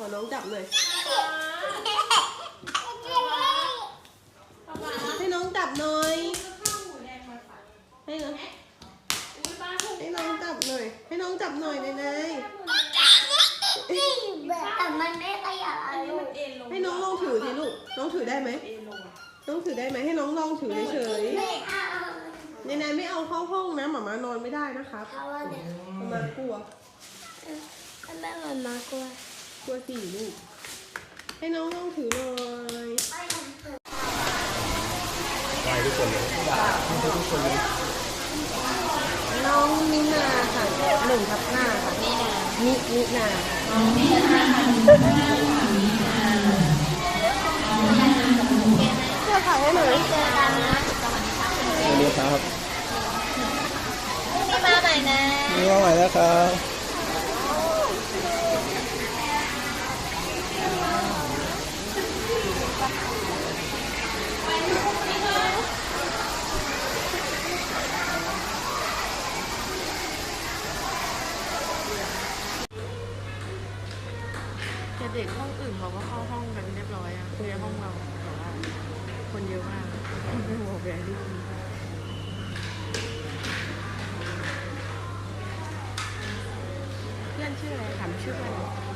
ขอน้องจับหน่อยป๊าป๊าให้น้องจับหน่อยจะข้าวหมูแดงมาฝากให้น้องอุ้ยป้าถูกให้น้องจับหน่อย ให้น้องจับหน่อยนายนายแต่มันไม่ขยับอัอะนนี้ลูมันกเอ็นลงให้น้องลองถือสิลูก น้องถือได้ไหมเอ็นลงอะน้องถือได้ไหมให้น้องลองถือเฉยไม่เอาๆนายนายไม่เอาเข้าห้องนะหมามานอนไม่ได้นะครับเพราะว่าเดี๋ยวหมามากลัวถ้าแม่มันมากลัว กลัวสี่ลูก ให้น้องลองถือหน่อยไปทุกคนเลยทุกคนเลยน้องมินาค่ะหนึ่งทับหน้าค่ะมินามิมินาเสื้อขายให้หน่อยเจอกันนะสวัสดีครับไม่มาใหม่นะนี่ว่าใหม่แล้วครับ ด็กห้องอื่นเขาก็เข้าห้องกันเรียบร้อยอะในห้องเราแต่ว่าคนเยอะมากไม่บอกแบรี่เพื่อนชื่ออะไรถามชื่ออะไร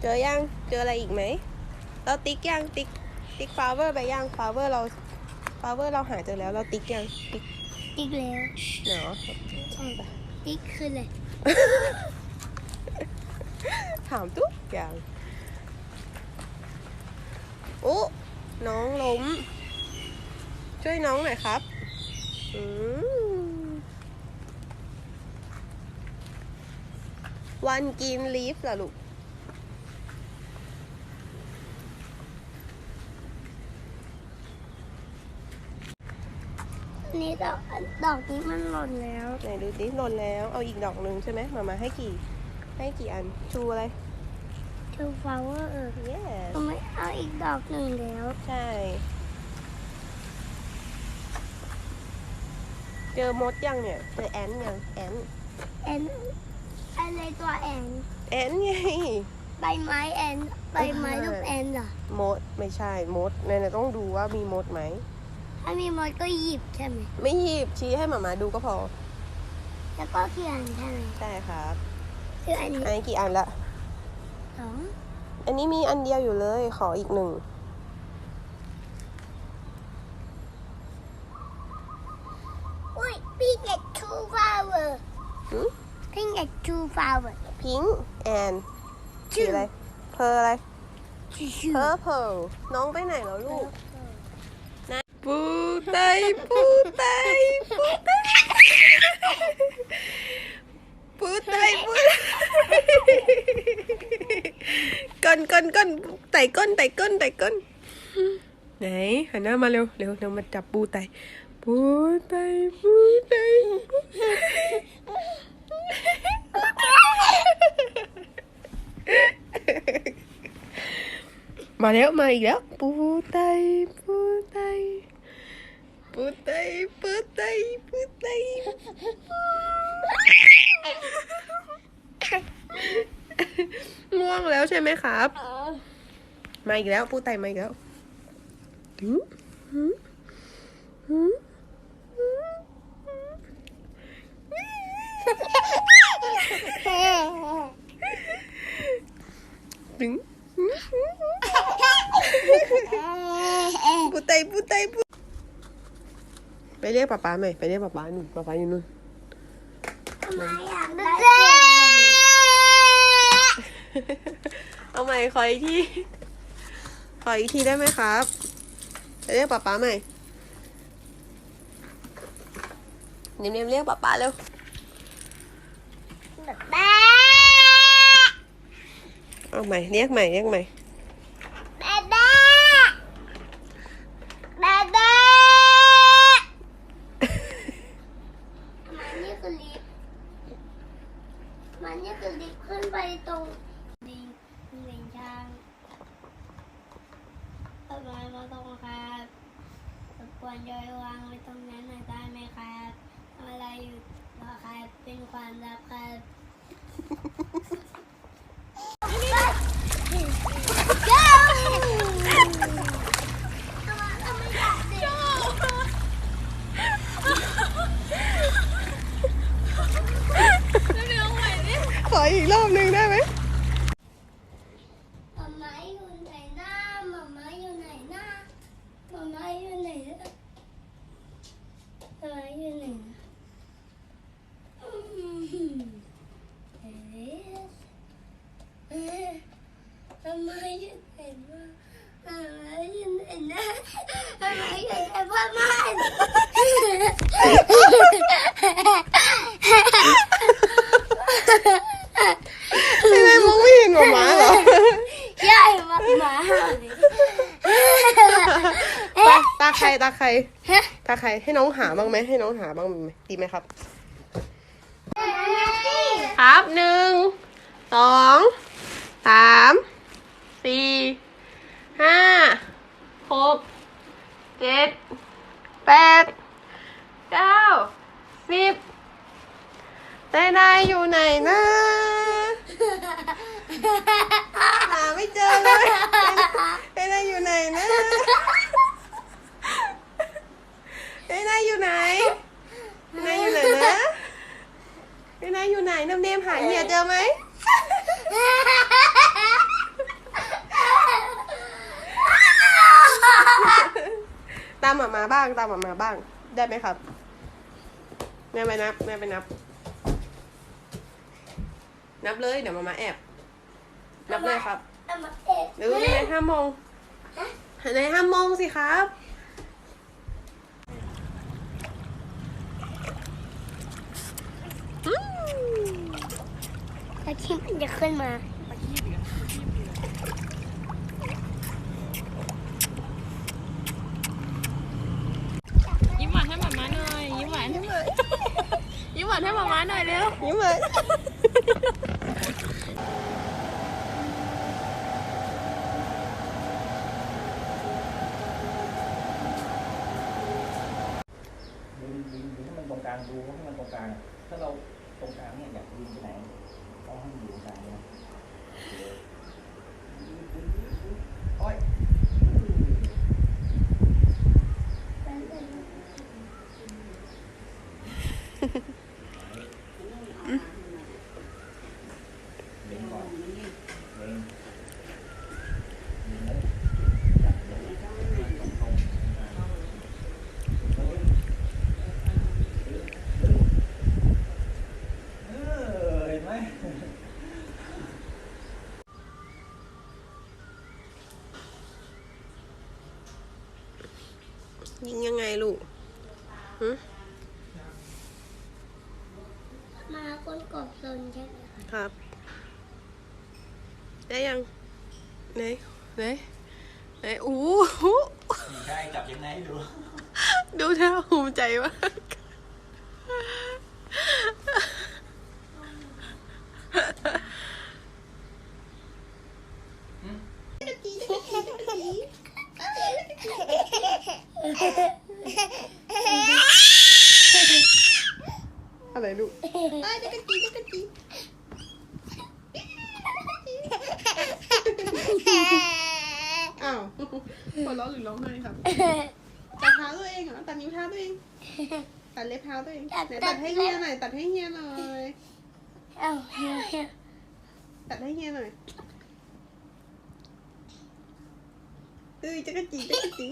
เจอยัง เจออะไรอีกไหม เราติ๊กยัง ติ๊ก ติ๊กฟลาเวอร์ไปยังฟลาเวอร์เราฟลาเวอร์เราหาเจอแล้ว เราติ๊กยัง ติ๊กติ๊กแล้วเนาะติ๊กคืออะไร ถามทุกอย่างโอ้น้องล้ม ช่วยน้องหน่อยครับ อืมวันกินลีฟเหรอลูก นี่ดอกดอกนี้มันหล่นแล้วไหนดูดิหล่นแล้ว เอาอีกดอกหนึ่งใช่ไหมมามาให้กี่ ให้กี่อัน ชูอะไรทูฟลาวเวอร์เออ yes ทำไมเอาอีกดอกหนึ่งแล้ว ใช่ เจอมดยังเนี่ย เจอแอนยังแอนแอนอะไรตัวแอนแอนไง ใบไม้แอน ใบไม้รูปแอนเหรอ มดไม่ใช่มดเนี่ยต้องดูว่ามีมดไหม ถ้ามีมดก็หยิบใช่ไหม ไม่หยิบชี้ให้หมามาดูก็พอ แล้วก็เขียนใช่ไหมใช่ครับคืออันนี้อันนี้กี่อันละ สองอันนี้มีอันเดียวอยู่เลย ขออีกหนึ่ง อุ้ยปีกใ and two flowers. พิงค์แอนสีอะไรเพออะไร Two. purple น้องไปไหนแล้วลูกนะปูไตปูไตปูไตปูไตปูก้นก้นก้นไต่ก้นไต่ก้นไต่ก้นไหนหันหน้ามาเร็วเร็ วเร็วมาจับปูไตปูไตปูไตปูไตมาแล้วมาอีกแล้วปูไตปูไตปูไตปูไตปูไตง่วงแล้วใช่ไหม ครับ มาอีกแล้วปูไตมาอีกแล้วหืมหืมหืมดึงปูไตปูไตปูไปเรียกป๊าป๊าไหมไปเรียกป๊าป๊าหนุ่นป๊าป๊าอยู่นู่น เอาใหม่ขออีกที ขออีกทีได้ไหมครับไปเรียกป๊าป๊าใหม่เนียมๆเรียกป๊าป๊าเร็วเอาใหม่เรียกใหม่เรียกใหม่ มันนี่คือลิฟต์มันนี่คือลิฟต์ขึ้นไปตรงดินหนึ่งทางทำไมมาตรงครับรบกวนย้อยวางไว้ตรงนั้นหน่อยได้ไหมครับทำอะไรอยู่เหรอครับเป็นความลับครับชอบ ขออีกรอบหนึ่งได้ไหม หมาม้าอยู่ไหนนะหมาม้าอยู่ไหนนะหมาม้าอยู่ไหนนะหมาม้าอยู่ไหนนะอืมเอ๊ะเอ๊ะหมาม้าอยู่ไหนนะหมาม้าอยู่ไหนนะหมาม้าอยู่ในบ้านบ้าน ทำไมมองไม่เห็นหมาม้าเหรอ ใช่หมาม้าเลย ตา ตาใครตาใครตาใครให้น้องหาบ้างไหมให้น้องหาบ้างไหมดีไหมครับ ครับหนึ่งสองสามสี่ห้าหกเจ็ดแปดเก้าสิบแต่นายอยู่ไหนนะหาไม่เจอเลยแต่นายอยู่ไหนนะ แต่นายอยู่ไหนนายอยู่ไหนนะแต่นายอยู่ไหนน้ำเนมหาเหียเจอไหมตามหมามาบ้างตามหมามาบ้าง ได้ไหมครับแม่ไปนับแม่ไปนับ นับเลยเดี๋ยวมามาแอบ นับเลยครับเอามาเอ๊ะเดี๋ยวในห้าโมงในห้าโมงสิครับ แล้ว ที่มันจะขึ้นมายิ้มหวานให้หมาม้าหน่อยยิ้มหวานให้หมายิ้มหวานให้หมาม้าหน่อยเร็วยิ้มเลยดึงดึงดึงให้มันตรงกลางดูให้มันตรงกลางถ้าเราตรงกลางเนี่ยอยากดึงไปไหน ต้องให้มันอยู่ตรงกลางเนี่ยโอ้ย เล็งก่อนเล็งเล็งเลยจับเลยตรงตรงเออ ยิงยังไงลูกหึมาคนกบซนใช่ไหมคะครับ ได้ยังไหนไหนไหนอู้หูมีใช่จับยังไงดู ดูท่าภูมิใจมาก อะไรลูกอ้ายจักรจีจักรจีอ้าว หัวเราะหรือร้องไห้ครับตัดเท้าตัวเองเหรอตัดนิ้วเท้าตัวเอง ตัดเล็บเท้าตัวเองไหนตัดให้เฮียหน่อย ตัดให้เฮียหน่อย เอ้าเฮียเฮียตัดให้เฮียหน่อยเอ้ยจักรจีจักรจี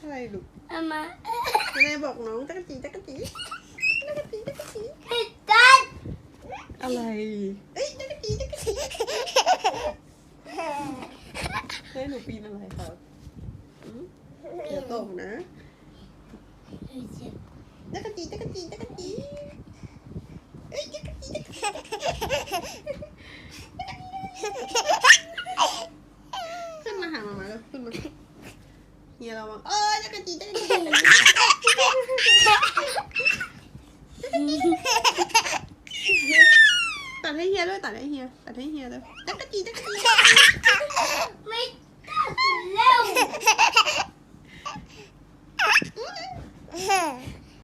อะไรลูกเอามาแม่บอกน้องจักรจีจักรจีจักรจีจักรจีผิดกันอะไรเอ้ย จักรจีจักรจีแม่หนูปีนอะไรครับอืมอย่าตกนะเฮ้ยเจ็บจักรจีจักรจีจักรจีเอ้ยจักรจีจักรจีขึ้นมาหามามาแล้วขึ้นมาเฮียเราวังเอ้ยจักรจีจักรจี ตัดให้เฮียด้วยตัดให้เฮียตัดให้เฮียด้วยจักรจีจักรจี